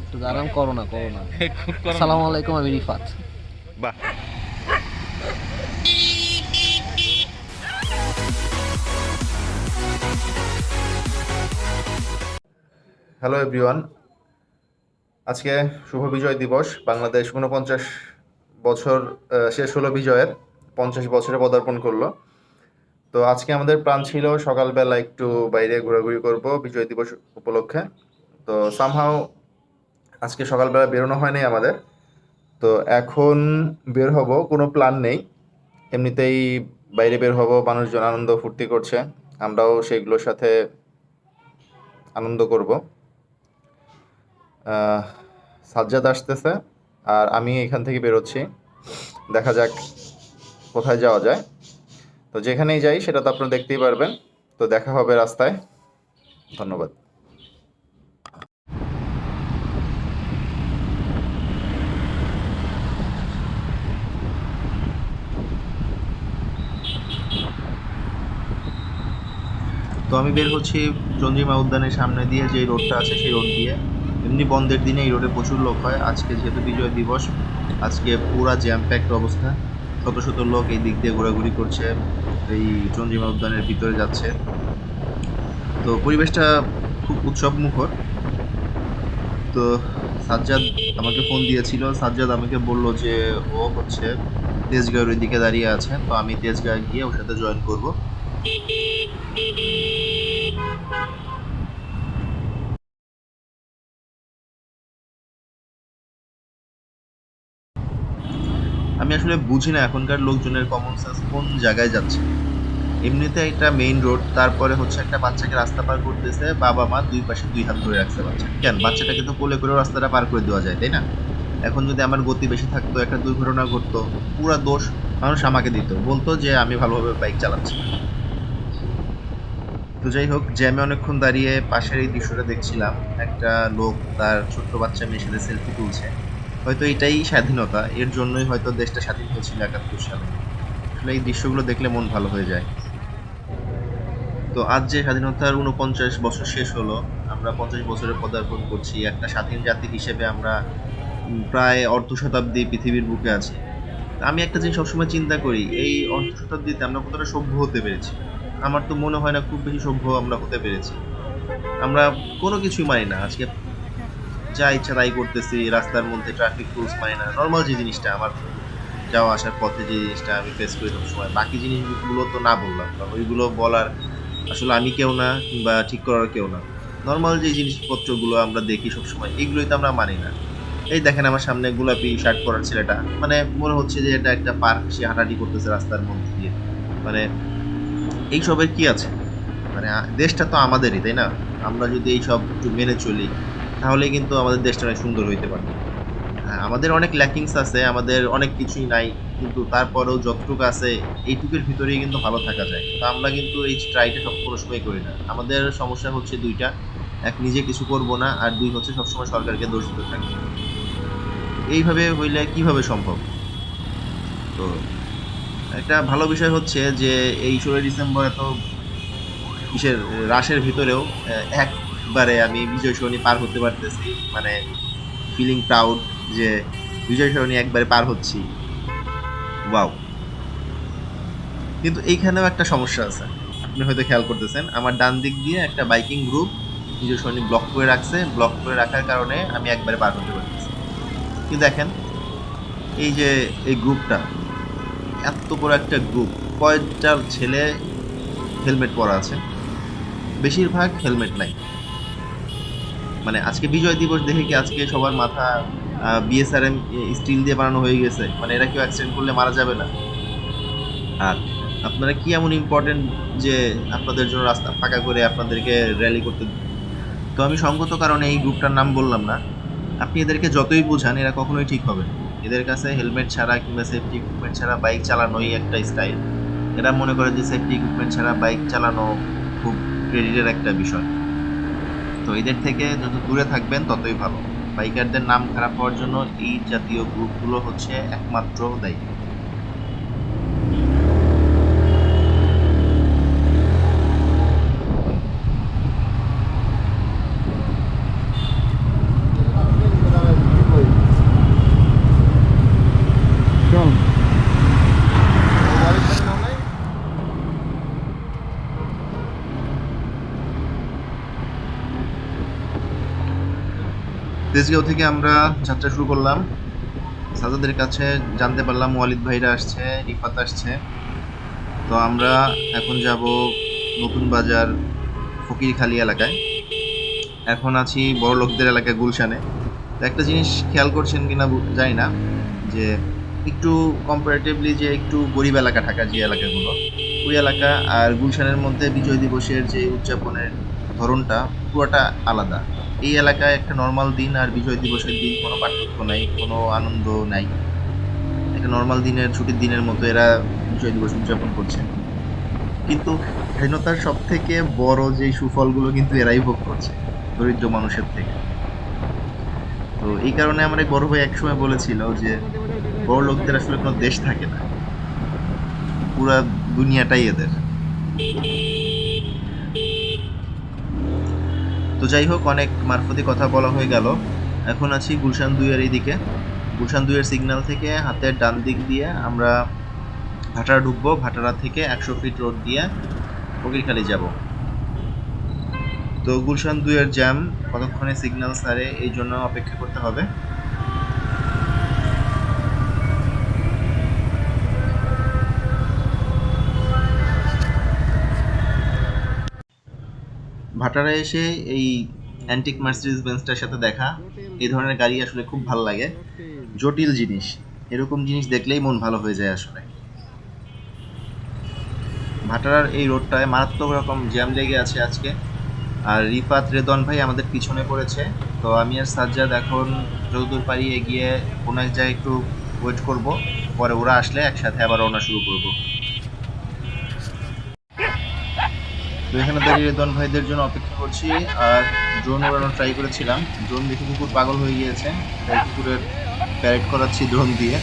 একটু দাঁড়ান করো না করো না। না। আসসালামু আলাইকুম আমি রিফাত। বাহ। হ্যালো এভরিওয়ান আজকে শুভ বিজয় দিবস। বাংলাদেশ ঊনপঞ্চাশ বছর শেষ হলো বিজয়ের পঞ্চাশ বছরে পদার্পণ করল। তো আজকে আমাদের প্রাণ ছিল সকালবেলা একটু বাইরে ঘোরাঘুরি করব বিজয় দিবস উপলক্ষে। তো সামহাও আজকে সকালবেলা বেরোনো হয়নি আমাদের। তো এখন বের হব, কোনো প্ল্যান নেই। এমনিতেই বাইরে বের হব, মানুষজন আনন্দ ফুর্তি করছে। আমরাও সেগুলোর সাথে আনন্দ করব। সাজ্জাদ আসতেছে আর আমি এখান থেকে বেরোচ্ছি। দেখা যাক কোথায় যাওয়া যায়। তো যেখানেই যাই, সেটা তো আপনারা দেখতেই পারবেন। তো দেখা হবে রাস্তায়। ধন্যবাদ। তো আমি বের হচ্ছি চন্দ্রিমা উদ্যানের সামনে দিয়ে যে রোডটা আছে সেই রোড দিয়ে। এমনি বন্ধের দিনে এই রোডে প্রচুর লোক হয়। আজকে যেহেতু বিজয় দিবস আজকে পুরা জ্যাম প্যাকড অবস্থা। শত শত লোক এই দিক দিয়ে ঘোরাঘুরি করছে এই চন্দ্রিমা উদ্যানের ভিতরে যাচ্ছে। তো পরিবেশটা খুব উৎসব মুখর তো সাজ্জাদ আমাকে ফোন দিয়েছিল। সাজ্জাদ আমাকে বলল যে ও হচ্ছে তেজগাঁওয়ের ওই দিকে দাঁড়িয়ে আছে। তো আমি তেজগাঁ গিয়ে ওর সাথে জয়েন করব। আমি আসলে বুঝি না এখনকার লোকজনের কমন সেন্স কোন জায়গায় যাচ্ছে। এমনিতে একটা মেইন রোড তারপরে হচ্ছে একটা বাচ্চাকে রাস্তা পার করতেছে, বাবা মা দুই পাশে দুই হাত ধরে রাখছে বাচ্চা। কেন? বাচ্চাটাকে তো কোলে করেও রাস্তাটা পার করে দেওয়া যায়, তাই না? এখন যদি আমার গতি বেশি থাকতো, একটা দুর্ঘটনা ঘটতো, পুরা দোষ মানুষ আমাকে দিত। বলতো যে আমি ভালোভাবে বাইক চালাচ্ছি। তো যাই হোক, জ্যামে অনেকক্ষণ দাঁড়িয়ে পাশের এই দৃশ্যটা দেখছিলাম। একটা লোক তার ছোট্ট বাচ্চা মেয়ের সাথে সেলফি তুলছে। হয়তো এটাই স্বাধীনতা, এর জন্যই হয়তো দেশটা স্বাধীন হয়েছিল একাত্তর সালে। আসলে এই দৃশ্যগুলো দেখলে মন ভালো হয়ে যায়। তো আজ যে স্বাধীনতার উনপঞ্চাশ বছর শেষ হলো, আমরা পঞ্চাশ বছরে পদার্পণ করছি। একটা স্বাধীন জাতি হিসেবে আমরা প্রায় অর্ধ শতাব্দী পৃথিবীর বুকে আছি। আমি একটা জিনিস সবসময় চিন্তা করি, এই অর্ধ শতাব্দীতে আমরা কতটা সভ্য হতে পেরেছি? আমার তো মনে হয় না খুব বেশি সভ্য আমরা হতে পেরেছি। আমরা কোনো কিছুই মানি না। আজকে যা ইচ্ছা তাই করতেছি, রাস্তার মধ্যে ট্রাফিক রুলস মানি না। নর্মাল যে জিনিসটা, আমার যাওয়া আসার পথে যে জিনিসটা আমি ফেস করি সবসময়। বাকি জিনিসগুলো তো না বললাম কারণ ওইগুলো বলার আসলে আমি কেউ না, কিংবা ঠিক করার কেউ না। নর্মাল যে জিনিসপত্রগুলো আমরা দেখি সবসময় এগুলোই তো আমরা মানি না। এই দেখেন আমার সামনে গোলাপি শার্ট পরার ছেলেটা। মানে মনে হচ্ছে যে এটা একটা পার্ক সে হাঁটাহাঁটি করতেছে রাস্তার মধ্যে দিয়ে। মানে এইসবের কি আছে? মানে দেশটা তো আমাদেরই, তাই না? আমরা যদি এইসব একটু মেনে চলি, তাহলে কিন্তু আমাদের দেশটা অনেক সুন্দর হইতে পারে আমাদের অনেক ল্যাকিংস আছে, আমাদের অনেক কিছুই নাই, কিন্তু তারপরেও যতটুকু আছে, এইটুকুর ভিতরেই কিন্তু ভালো থাকা যায়। তো আমরা কিন্তু এই ট্রাইটা সব কোনো সময় করি না। আমাদের সমস্যা হচ্ছে দুইটা, এক নিজে কিছু করব না, আর দুই হচ্ছে সবসময় সরকারকে দোষ দিতে থাকি। এইভাবে হইলে কীভাবে সম্ভব? তো একটা ভালো বিষয় হচ্ছে যে এই ষোলোই ডিসেম্বর এত কিসের, রাশের ভিতরেও একবারে আমি বিজয় সরণি পার হতে পারতেছি। মানে ফিলিং প্রাউড যে বিজয় সরণি একবারে পার হচ্ছি। ওয়াও কিন্তু এইখানেও একটা সমস্যা আছে। আপনি হয়তো খেয়াল করতেছেন, আমার ডান দিক দিয়ে একটা biking group Bijoy Sarani block করে রাখছে। ব্লক করে রাখার কারণে আমি একবারে পার হতে পারতেছি। কিন্তু দেখেন, এই যে, এই গ্রুপটা এত বড় একটা গ্রুপ কয়টা ছেলে হেলমেট পরা আছে। বেশিরভাগ হেলমেট নাই। মানে আজকে বিজয় দিবস দেখে কি আজকে সবার মাথা বিএসআরএম স্টিল দিয়ে বানানো হয়ে গেছে? মানে এরা কেউ অ্যাক্সিডেন্ট করলে মারা যাবে না। আর আপনারা কি এমন ইম্পর্টেন্ট যে আপনাদের জন্য রাস্তা ফাঁকা করে আপনাদেরকে র্যালি করতে তো আমি সঙ্গত কারণে এই গ্রুপটার নাম বললাম না। আপনি এদেরকে যতই বোঝান, এরা কখনোই ঠিক হবে না। এদের কাছে হেলমেট ছাড়া কিংবা সেফটি ইকুইপমেন্ট ছাড়া বাইক চালানোই একটা স্টাইল এরা মনে করে যে সেফটি ইকুইপমেন্ট ছাড়া বাইক চালানো খুব ক্রেডিটের একটা বিষয়। তো এদের থেকে যত দূরে থাকবেন, ততই ভালো। বাইকারদের নাম খারাপ হওয়ার জন্য এই জাতীয় গ্রুপগুলো হচ্ছে একমাত্র দায়ী। তেজগাঁও থেকে আমরা যাত্রা শুরু করলাম। সাজাদের কাছে জানতে পারলাম ওয়ালিদ ভাইরা আসছে, রিফাত আসছে। তো আমরা এখন যাব নতুন বাজার ফকিরখালি এলাকায়। এখন আছি বড় লোকদের এলাকায় গুলশানে। তো একটা জিনিস খেয়াল করছেন কিনা জানি না, যে একটু কম্পারেটিভলি যে একটু গরিব এলাকা ঢাকার যে এলাকাগুলো, ওই এলাকা আর গুলশানের মধ্যে বিজয় দিবসের যে উদযাপনের ধরনটা পুরোটা আলাদা। এই এলাকায় একটা নর্মাল দিন আর বিজয় দিবসের দিন কোনো পার্থক্য নাই, কোনো আনন্দ নাই। একটা নর্মাল দিনের, ছুটির দিনের মতো এরা বিজয় দিবস উদযাপন করছে। কিন্তু স্বাধীনতার সব থেকে বড় যে সুফলগুলো কিন্তু এরাই ভোগ করছে, দরিদ্র মানুষের থেকে। তো এই কারণে আমার বড় ভাই একসময় বলেছিল যে, বড় লোকদের আসলে কোনো দেশ থাকে না। পুরা দুনিয়াটাই এদের। তো যাই হোক, অনেক মারফতি কথা বলা হয়ে গেল। এখন আছি গুলশান দুইয়ের এইদিকে। গুলশান দুইয়ের সিগন্যাল থেকে হাতের ডান দিক দিয়ে আমরা ভাটারা ঢুকবো। ভাটারা থেকে একশো ফিট রোড দিয়ে ফকিরখালি যাব। তো গুলশান দুইয়ের জ্যাম কতক্ষণে সিগন্যাল সারে, এই জন্য অপেক্ষা করতে হবে। ভাটারা এসে এই অ্যান্টিক মার্সিডিজ বেঞ্চটার সাথে দেখা। এই ধরনের গাড়ি আসলে খুব ভালো লাগে। জটিল জিনিস। এরকম জিনিস দেখলেই মন ভালো হয়ে যায় আসলে। ভাটারার এই রোডটায় মারাত্মক রকম জ্যাম লেগে আছে আজকে। আর রিফাত রেদন ভাই আমাদের পিছনে পড়েছে। তো আমি আর সাজ্জাদ এখন যতদূর পারি এগিয়ে কোনো এক জায়গায় একটু ওয়েট করব। পরে ওরা আসলে একসাথে আবার রওনা শুরু করব। তো এখানে দাঁড়িয়ে দন ভাইদের জন্য অপেক্ষা করছি। আর ড্রোন ওড়ানোর ট্রাই করেছিলাম। ড্রোন দেখে কুকুর পাগল হয়ে গিয়েছে। তাই কুকুরের প্যারেড করাচ্ছি ড্রোন দিয়ে।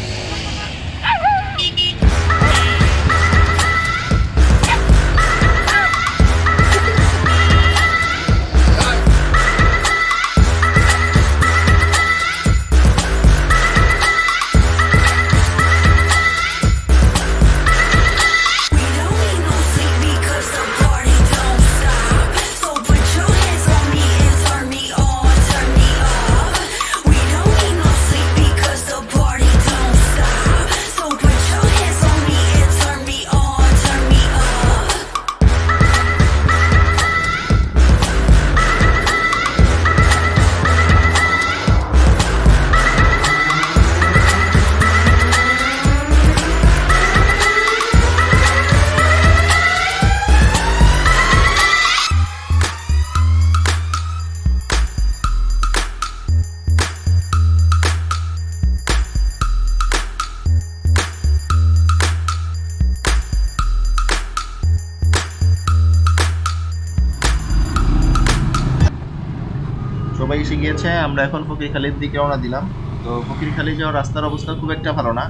সবাই এসে গিয়েছে, আমরা এখন ফকিরখালির দিকে রওনা দিলাম। তো ফকিরখালি যাওয়ার রাস্তার অবস্থা খুব একটা ভালো না।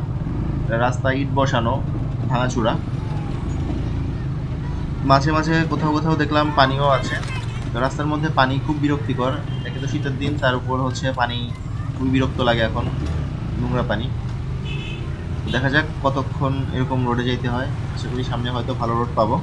রাস্তা ইট বসানো ভাঙাচুরা মাঝে মাঝে কোথাও কোথাও দেখলাম পানিও আছে। তো রাস্তার মধ্যে পানি খুব বিরক্তিকর। একে তো শীতের দিন, তার উপর হচ্ছে পানি খুবই বিরক্ত লাগে এখন, নোংরা পানি। দেখা যাক কতক্ষণ এরকম রোডে যেতে হয়। আশা করি সামনে হয়তো ভালো রোড পাবো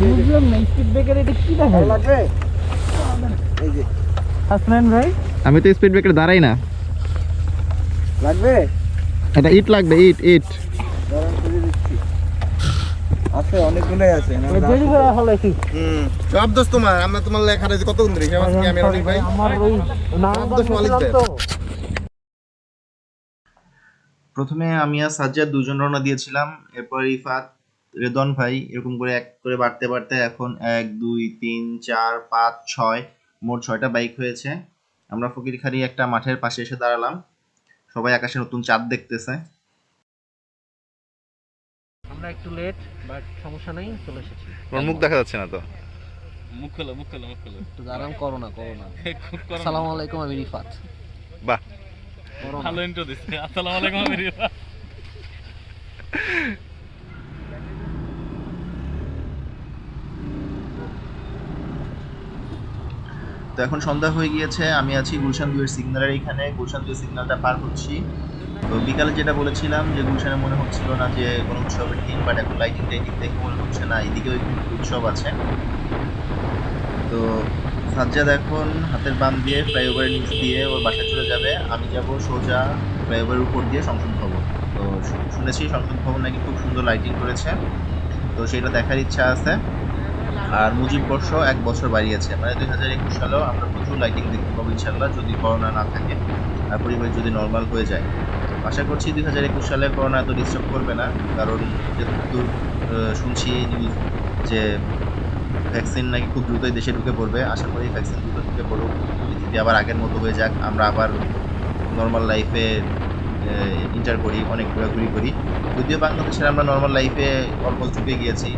বুঝলাম না স্পিড ব্রেকার এটা কি দেখা লাগবে হাসনান ভাই? আমি তো স্পিড ব্রেকার দাঁড়াই না। লাগবে? এটা ইট লাগবে ইট ইট আছে অনেকগুলোই আছে না দেরি করে ফলাইছি হুম সব দোষ তোমার আমরা তোমার লেখা রয়েছে কত ধরে? আমি অনেক ভাই। আমার ওই নাম দোষ মালিকদের। প্রথমে আমি আর সাজ্জাদ দুজন রওনা দিয়েছিলাম এরপর রিফাত রেদন ভাই এরকম করে এক করে বাড়তে বাড়তে এখন এক দুই তিন চার পাঁচ ছয় মোট ছয়টা বাইক হয়েছে। আমরা ফকিরখালি একটা মাঠের পাশে এসে দাঁড়ালাম। সবাই আকাশে নতুন চাঁদ দেখতেছে। আমরা একটু লেট বাট সমস্যা নাই চলে এসেছি। তোমার মুখ দেখা যাচ্ছে না তো? মুখ খোলো মুখ খোলো মুখ খোলো। একটু দাঁড়ান করো না করো না খুব করো আসসালামু আলাইকুম আমি রিফাত। বাহ। ভালো ইন্ট্রো দিচ্ছে। আসসালামু আলাইকুম আমি রিফা। তো এখন সন্ধ্যা হয়ে গিয়েছে, আমি আছি গুলশান দুয়ের সিগন্যালের এখানে গুলশান দুয়ের সিগন্যালটা পার করছি তো বিকালে যেটা বলেছিলাম যে গুলশানে মনে হচ্ছিল না যে কোনো উৎসবের দিন বাট এখন লাইটিং টাইটিং দেখে মনে হচ্ছে না এদিকেও একটু উৎসব আছে। তো সাজ্জাদ এখন হাতের বাম দিয়ে ফ্লাইওভারের নিচ দিয়ে ওর বাসায় চলে যাবে। আমি যাব সোজা ফ্লাইওভারের উপর দিয়ে সংসদ ভবন। তো শুনেছি সংসদ ভবন নাকি খুব সুন্দর লাইটিং করেছে। তো সেটা দেখার ইচ্ছা আছে। আর মুজিব বর্ষ এক বছর বাড়িয়েছে। মানে দুই হাজার একুশ সালেও আমরা প্রচুর লাইটিং দেখতে পাবো ইনশাল্লাহ যদি করোনা না থাকে আর পরিবেশ যদি নর্মাল হয়ে যায়। আশা করছি দুই হাজার একুশ সালে করোনা এত ডিস্টার্ব করবে না, কারণ যেহেতু শুনছি নিউজ যে ভ্যাকসিন নাকি খুব দ্রুতই দেশে ঢুকে পড়বে। আশা করি ভ্যাকসিন দ্রুত ঢুকে পড়ুক। পৃথিবী আবার আগের মতো হয়ে যাক, আমরা আবার নর্মাল লাইফে ইন্টার করি, অনেক ঘোরাঘুরি করি। যদিও বাংলাদেশের আমরা নর্মাল লাইফে অলমোস্ট ঢুকে গিয়েছি।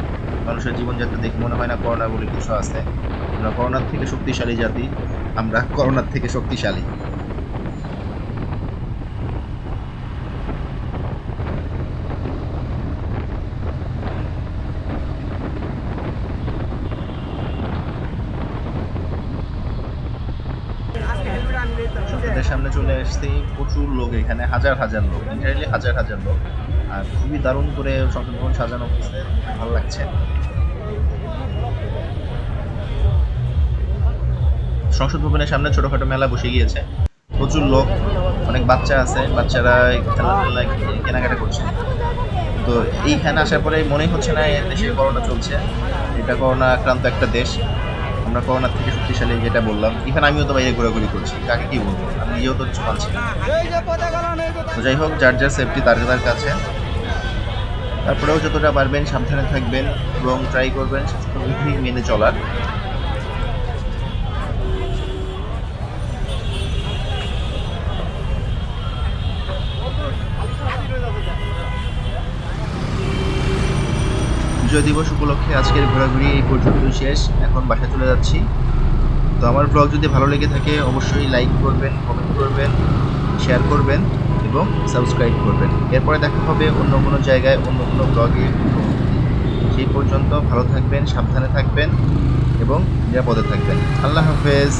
মানুষের জীবনযাত্রা দেখে মনে হয় না করোনা বলে কিছু আছে। আমরা করোনার থেকে শক্তিশালী জাতি, আমরা করোনার থেকে শক্তিশালী। সামনে চলে এসেছি। প্রচুর লোক এখানে, হাজার হাজার লোক ইন্টারলি হাজার হাজার লোক। আর খুবই দারুণ করে সংসদ ভবন সাজানো হয়েছে ভালো লাগছে। সংসদ ভবনের সামনে ছোটখাটো মেলা বসে গিয়েছে। প্রচুর লোক, অনেক বাচ্চা আছে, বাচ্চারা খেলাধুলা কেনাকাটা করছে। তো এইখানে আসার পরে মনেই হচ্ছে না দেশে করোনা চলছে। এটা করোনা আক্রান্ত একটা দেশ। আমরা করোনার থেকে শক্তিশালী যেটা বললাম। এখানে আমিও তো বাইরে ঘোরাঘুরি করছি। কাকে কি বলব? আমি নিজেও তো কিছু পাচ্ছি তো যাই হোক, যার যার সেফটি তার কাছে। তারপরেও যতটা পারবেন সাবধানে থাকবেন এবং ট্রাই করবেন স্বাস্থ্যবিধি মেনে চলার। বিজয় দিবস উপলক্ষে আজকের ঘোরাঘুরি এই পর্যন্তই শেষ। এখন বাসায় চলে যাচ্ছি। তো আমার ব্লগ যদি ভালো লেগে থাকে, অবশ্যই লাইক করবেন কমেন্ট করবেন শেয়ার করবেন। এবং সাবস্ক্রাইব করবেন। এরপরে দেখা হবে অন্য কোনো জায়গায়, অন্য কোনো ব্লগে সেই পর্যন্ত ভালো থাকবেন, সাবধানে থাকবেন এবং নিরাপদে থাকবেন। আল্লাহ হাফেজ।